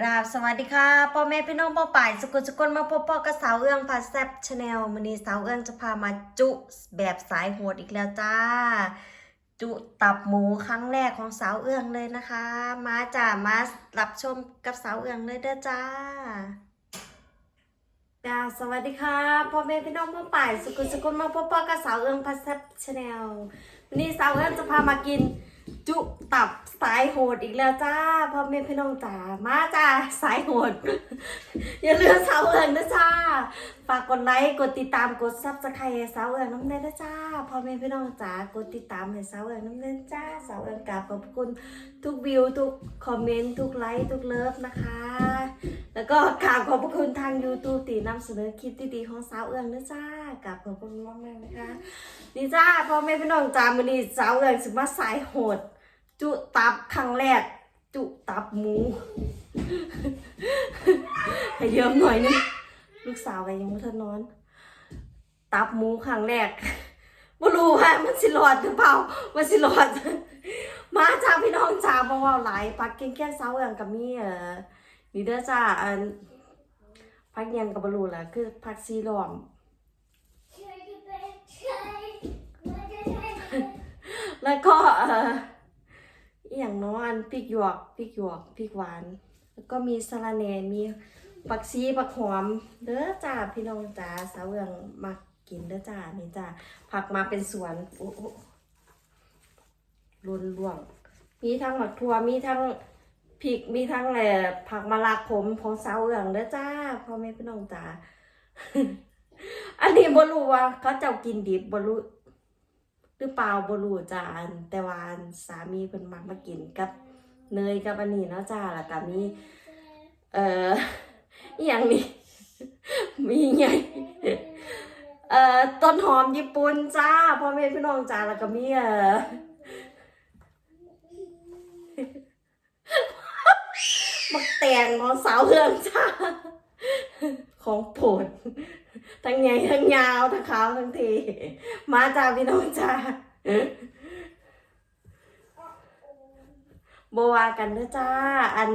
กราบสวัสดีค่ะพ่อแม่พี่น้องพ่อป่ายสกุลสกุลมาพบพ่อกับสาวเอื้องพาแซบชาแนลวันนี้สาวเอื้องจะพามาจุแบบสายโหดอีกแล้วจ้า จุตับหมูครั้งแรกของสาวเอื้องเลยนะคะ มาจ้ามารับชมกับสาวเอื้องเลยเด้อจ้าจ้าสวัสดีค่ะพ่อแม่พี่น้องพ่อป่ายสกุลสกุลมาพบพ่อกับสาวเอื้องพาแซบชาแนลวันนี้สาวเอื้องจะพามากิน จุตับสายโหดอีกแล้วจ้าพ่อแม่พี่น้องจ๋ามาจ้าสายโหด อย่าลืมสาวเอิงนะจ้าฝากกดไลค์กดติดตามกดซับสไครต์สาวเอิงน้ำเนยนะจ้าพ่อแม่พี่น้องจ๋ากดติดตามให้สาวเอิงน้ำเนยจ้าสาวเอิงกราบขอบคุณทุกวิวทุกคอมเมนต์ทุกไลค์ทุกเลิฟนะคะ แล้วก็กราบขอบคุณทาง YouTube ตีนำเสนอคลิปดีๆของสาวเอิงนะจ้า กราบขอบคุณมากๆนะคะนี่จ้าพ่อแม่พี่น้องจ๋ามือนี้สาวเอิงสิมาสายโหด จุตับครั้งแรก จุตับหมูให้เยอะหน่อยนึงลูกสาวก็ยังไม่ทันนอน ตับหมูครั้งแรกไม่รู้ว่ามันสิรอดหรือเปล่า มันสิรอด มาจ้าพี่น้องจ้าเพราะว่าหลายพักเก่งแก่เสาอย่างกับมีเอ่อนี่เด้อจ้าอันพักเย็นกับบรูแหละคือพักซีรอม แล้วก็เอ่ออหย่างเน้อยอัน พริกหยวกพริกหยวกพริกหวาน แล้วก็มีสะระแหน่มีผักชีผักหอมเด้อจ้าพี่น้องจ้าสาวเอืองมากินเด้อจ้านี่จ้าผักมาเป็นสวนโอ้โอ้รุนร่วง มีทั้งหมักทั่วมีทั้งพริกมีทั้งแหล่ผักมะลาขมของสาวเอืองเด้อจ้าพ่อแม่พี่น้องจ้าอันนี้บรูว่าเขาเจ้ากินดิบบรูหรือเปล่าบรูจานแต่วันสามีเพิ่นมักมากินกับ เนยกับอันนี้เนาะจ้าแล้วก็มีเอ่ออย่างนี้มีไงเอ่อต้นหอมญี่ปุ่นจ้าพ่อแม่พี่น้องจ้าแล้วก็มีเอ่อมักแตงของสาวเฮืองจ้าของโปรดทั้งใหญ่ทั้งยาวทั้งขาวทั้งทีมาจ้าพี่น้องจ้า บวากันนะจ้า อัน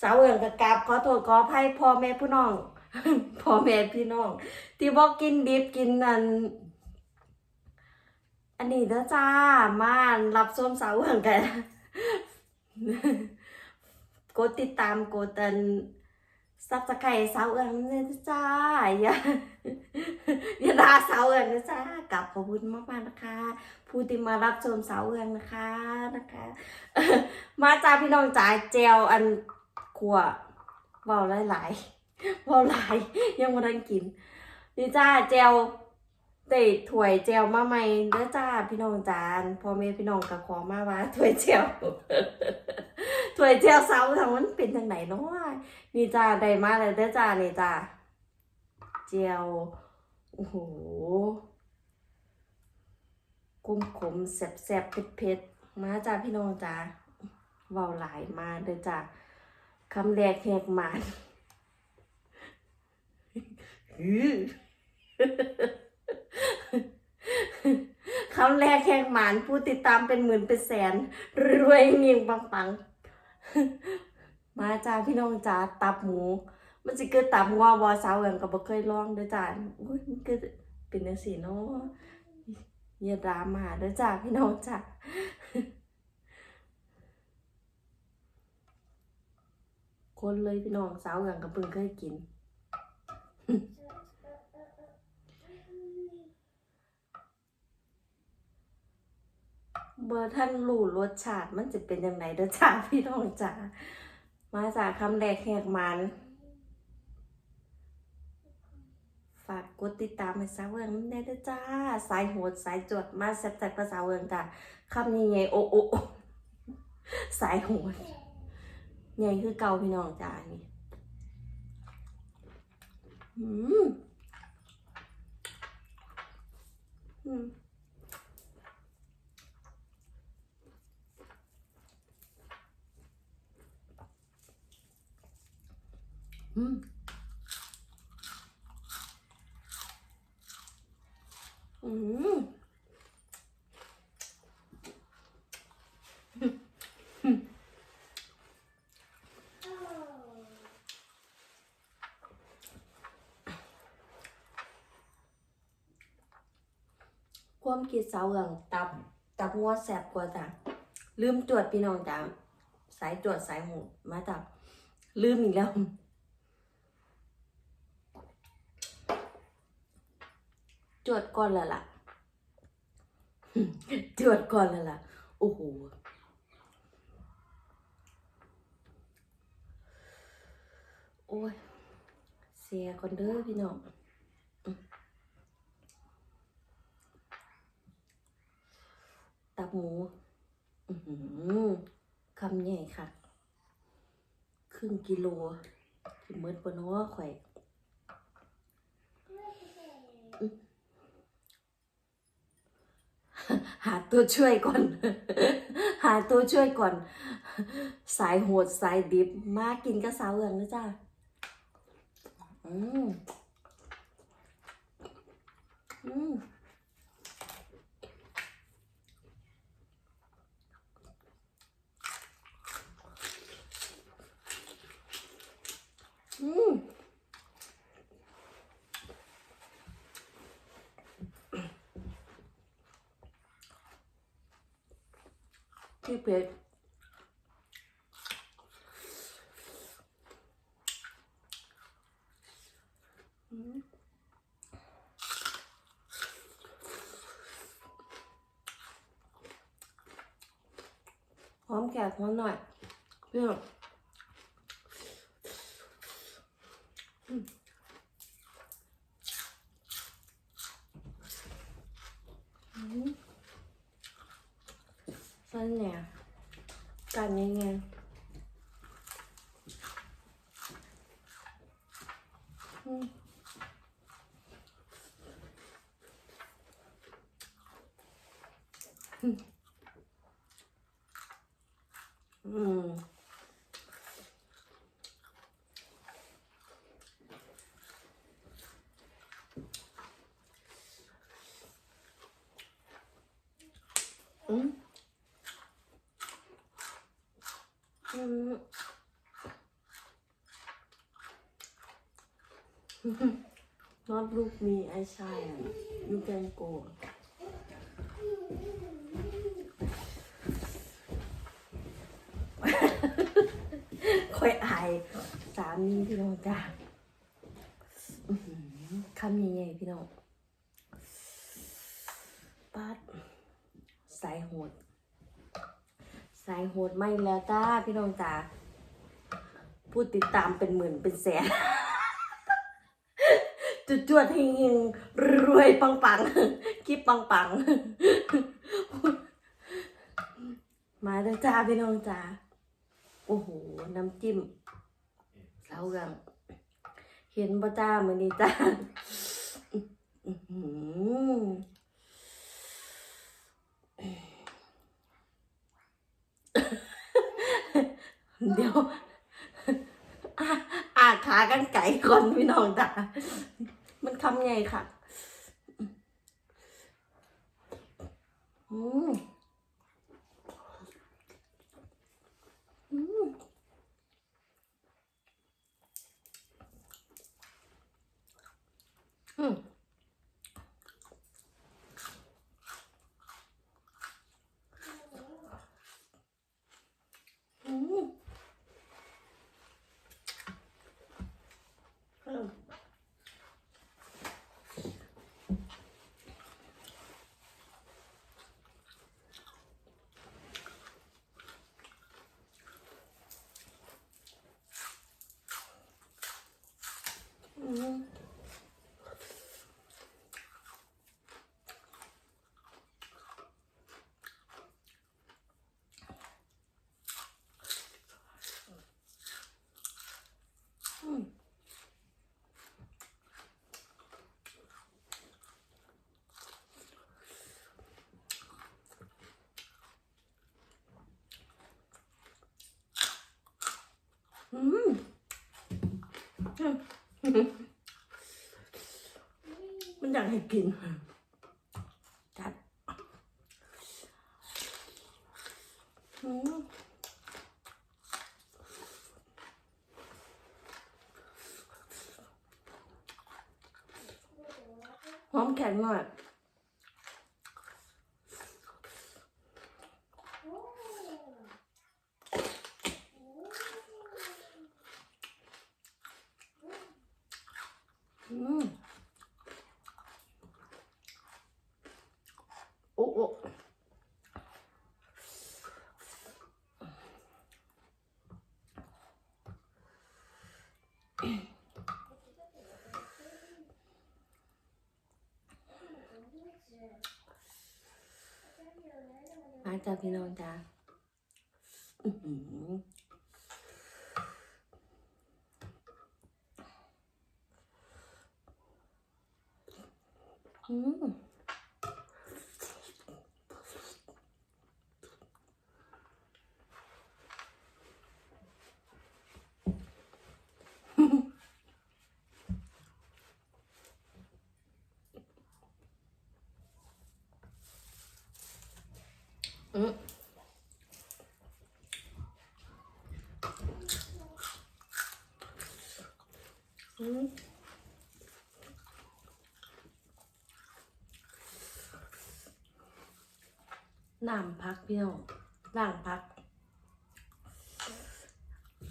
สาวเอืองกับกราบขอโทษขออภัยพ่อแม่พี่น้องพ่อแม่พี่น้อง ที่บอกกินดิบกินอันอันนี้นะจ้ามารับชมสาวเอืองกันกดติดตามกดอัน ซับสไครต์สาวเอิงเนี่ยจ้าอย่าอย่าด่าสาวเอิงนะจ้ากลับขอบคุณมากๆนะคะผู้ที่มารับชมสาวเอิงนะคะนะคะ มาจ้าพี่น้องจ๋าเจลอันขวเบาหลายๆเบาหลายยังไม่ได้กินนี่จ้าเจลเตะถวยเจลมาใหม่เด้อจ้าพี่น้องจ๋าพ่อแม่พี่น้องกับขอมาว่าถวยเจล ถวยเจลเสาทางมันเป็นทางไหนเนาะนี่จ้าได้มาเลยเด้อจ้านี่จ้าเจียวโอ้โหขมขมแสบแสบๆเผ็ดเผ็ดๆมาจ้าพี่น้องจ้าเว้าหลายมาเด้อจ้าคำแรกแหกหมานอื้อคำแรกแหกหมานผู้ติดตามเป็นหมื่นเป็นแสน รวยเงียงปังปังๆ มาจ้าพี่น้องจ้าตับหมู มันสิเกิดตับงอวอสาวเอิงก็บ่เคยลองเด้อจ้าอุ้ยมันเกิดเป็นจังซี่เนาะอย่าดราม่าเด้อจ้าพี่น้องจ้าคนเลยพี่น้องสาวเอิงก็เพิ่งเคยกิน เบอร์ท่านรู้รสชาติมันจะเป็นยังไงเด้อจ้าพี่น้องจ้ามาจากคำแรกแหกมัน ฝากกดติดตามให้สาวเวิร์งนำได้เด้อจ้า สายโหดสายจดมาแซ่บจากภาษาเวิร์งจ้าคำนี้ไงโอโอโอสายโหดใหญ่คือเก่าพี่น้องจ้านี่อืมอืม อืมอืมความคิดเสาเหืองตับ ตับงัวแสบกว่าจ้ะลืมตรวจพี่น้องจ้ะสายตรวจสายหูมาตับ ลืมอีกแล้ว จวดก่อนล้วล่ะจวดก่อนล้วล่ะ โอ้โหโอ้ย เสียก่อนเด้อพี่น้องตับหมูอือหือคำใหญ่ค่ะ ครึ่งกิโลกินเมิดปะเนาข่อย หาตัวช่วยก่อน หาตัวช่วยก่อน สายโหดสายดิบมากินกระสาวเหลืองนะจ้าอืมอืม อืม ที่เพชรหอมแก่หอมหน่อยเพื่อนอืมอืม สั้นเนี่ยกันยังไงอืมอืมอืมอืม นอตลูกมีไอชายยูแกนโกค่อยอายสามีพี่น้องจ้าคำยังไงพี่น้องปัดสายโหด สายโหดไม่แล้วจ้าพี่น้องจ้าผู้ติดตามเป็นหมื่นเป็นแสน จุดจวดเฮงๆรวยปังปังๆคลิปปังปังๆมาแล้วจ้าพี่น้องจ้าโอ้โห น้ำจิ้มเสาเรืองเห็นบ่จ้ามือนี้จ้าเดี๋ยวอาอาขากันไก่ก่อนพี่น้องจ้า มันคำไงค่ะ อืมอืมอืมอืมอืมอืม อืมอื มันอยากให้กินจัดอืม หอมแข็งหน่อย อืมโอ้โอ้มาจ้าพี่น้องจ้าอื้อหืออืม อืมอืม น้ำพักพี่น้องล่างพัก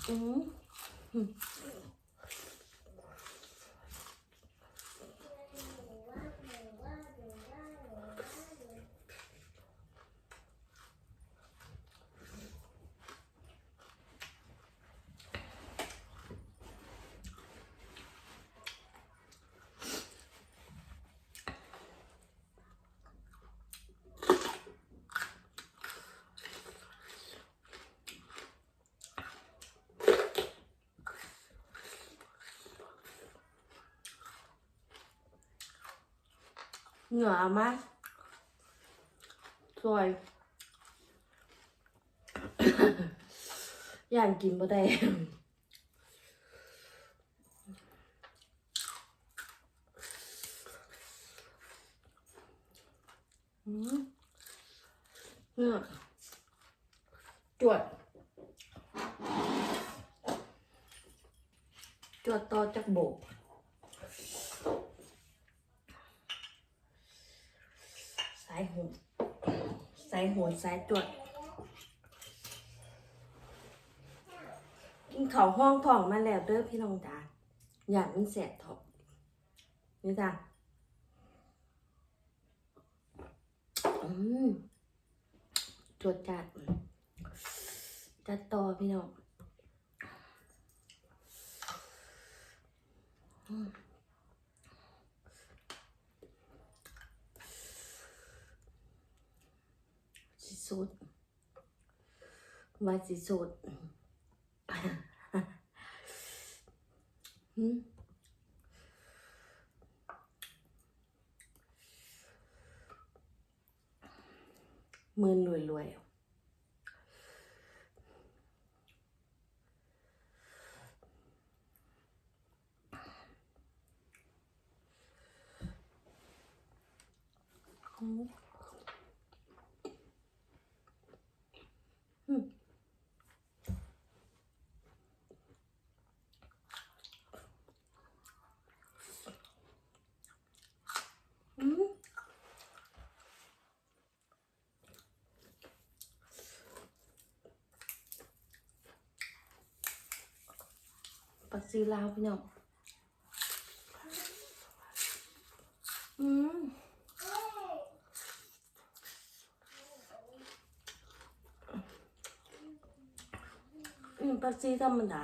อืม เหงื่อมากสวย อย่างกินบ่ได้เนี่ยจวด จวดต่อจากโบก สายหู หัวสายจวดกินข้าวห้องท้องมาแล้วเด้อพี่น้องจ้าอยากมันแสบท้องนี่จ้าอืมจวดจัดจัดต่อพี่น้องอืม สุดว่าสิสุดหืมมือรวยรวยๆหืมอืมอืม ปักซีลาวพี่น้องอืมอืมปักซีธรรมดา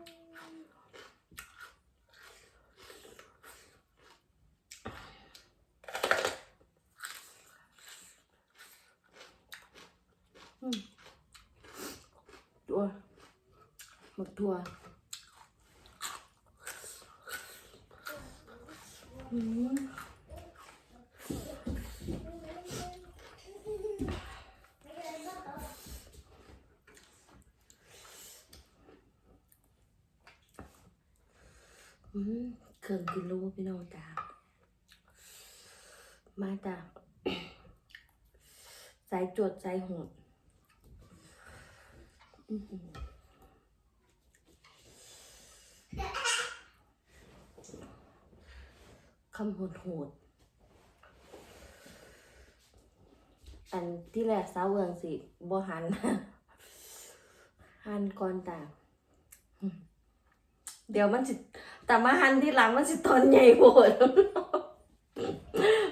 เครื่องกิโลพี่น้องจ้ามาจากสายจวดสายหดอื้อหือำโหดโหดอันที่แรกสาวเวืองสิบหันหันก่อนตาเดี๋ยวมันสิ แต่มาหันที่หลังมันสิตอนใหญ่โหด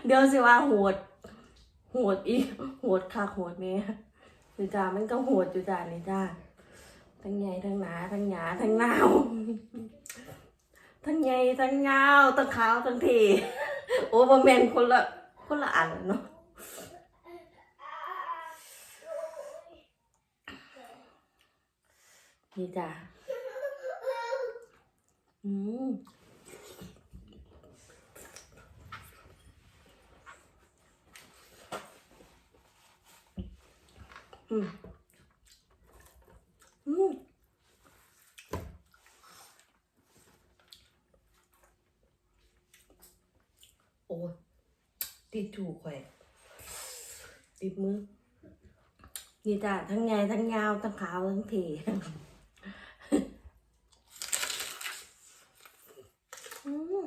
เดี๋ยวสิว่าโหดโหดอีกโหดค่ะโหดแม่นี่จ้ามันก็โหดอยู่จ้านี่จ้าทั้งใหญ่ทั้งหนาทั้งหยาทั้งนาวทั้งใหญ่ทั้งยาวทั้งขาวทั้งเทโอ้บแมนคนละคนละอันเนาะนี่จ้า อืมอืมอืมโอ้ติดถูกข่อยติดมือนี่จ้ะทั้งใหญ่ทั้งยาว ทั้งขาว ทั้งเท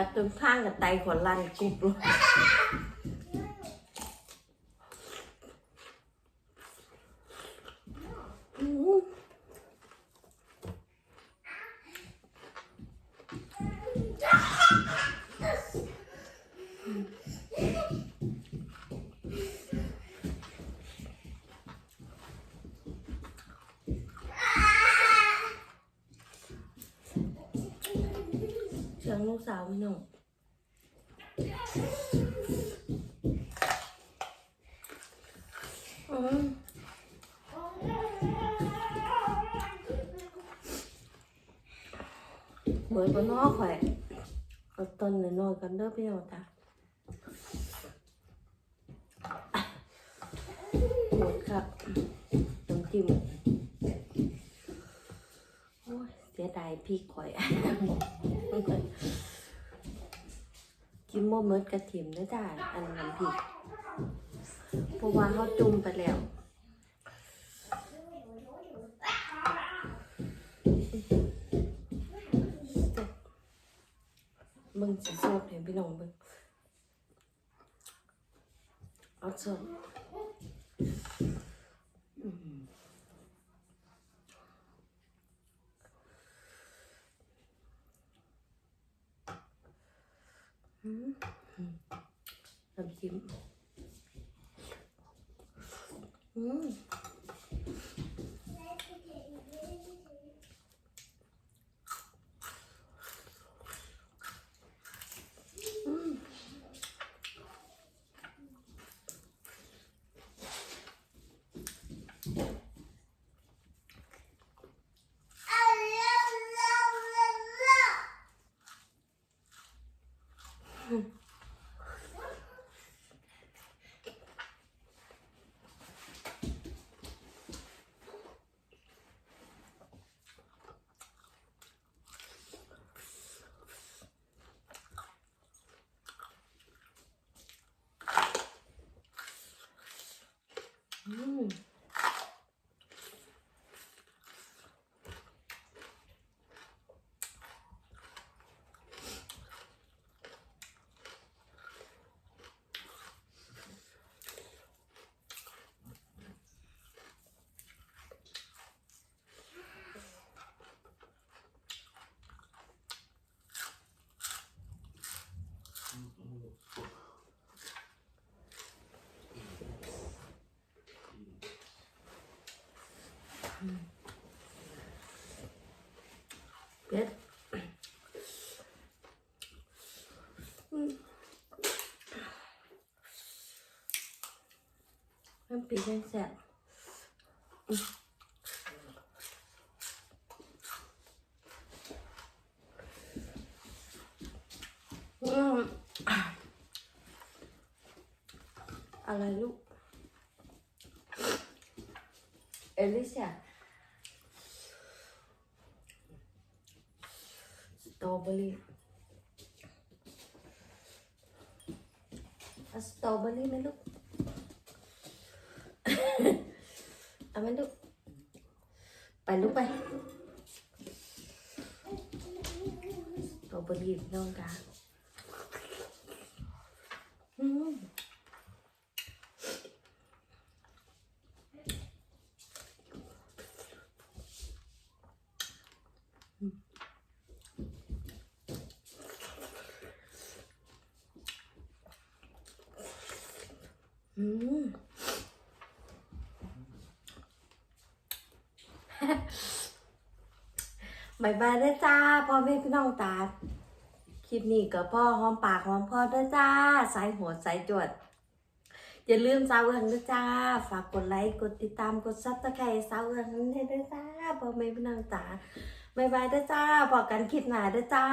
กัดจนข้างกับไตขอลันกรุบเลย งลูกสาวพี่น้องอืมเบิดบนนอกข่อยเอาต้นน้อยๆกันเด้อพี่น้องจ้ะหมดครับน้ำจิ้มโอ้ยเสียดายพริกข่อย กินโมเมิดกระเทียมนะจ้าอันน้ำพริกเพราะว่าเขาจุ่มไปแล้วมึงสิโซดเห็นพี่น้องมึงเอาโซด อืมอืมน้ำจิ้มอืม biết em bị lên sẹo. À là lúc Elisa à? เบอรี่เอาสตรอเบอรี่ไหมลูกเอาไหมลูก ไปลูกไปสตรอเบอรี่น้องกาอืม อืม บายบายด้จ้าพ่อแม่พี่น้องตา คลิปนี้กับพ่อหอมปากหอมคอด้จ้า สายหัวสายจวด อย่าลืมสาวเอืองด้จ้า ฝากกดไลค์กดติดตามกดซับสไครต์สาวเอืองนั้นให้ด้จ้าพ่อแม่พี่น้องตาบายบายด้จ้าบอกกันคลิปหน้าด้จ้า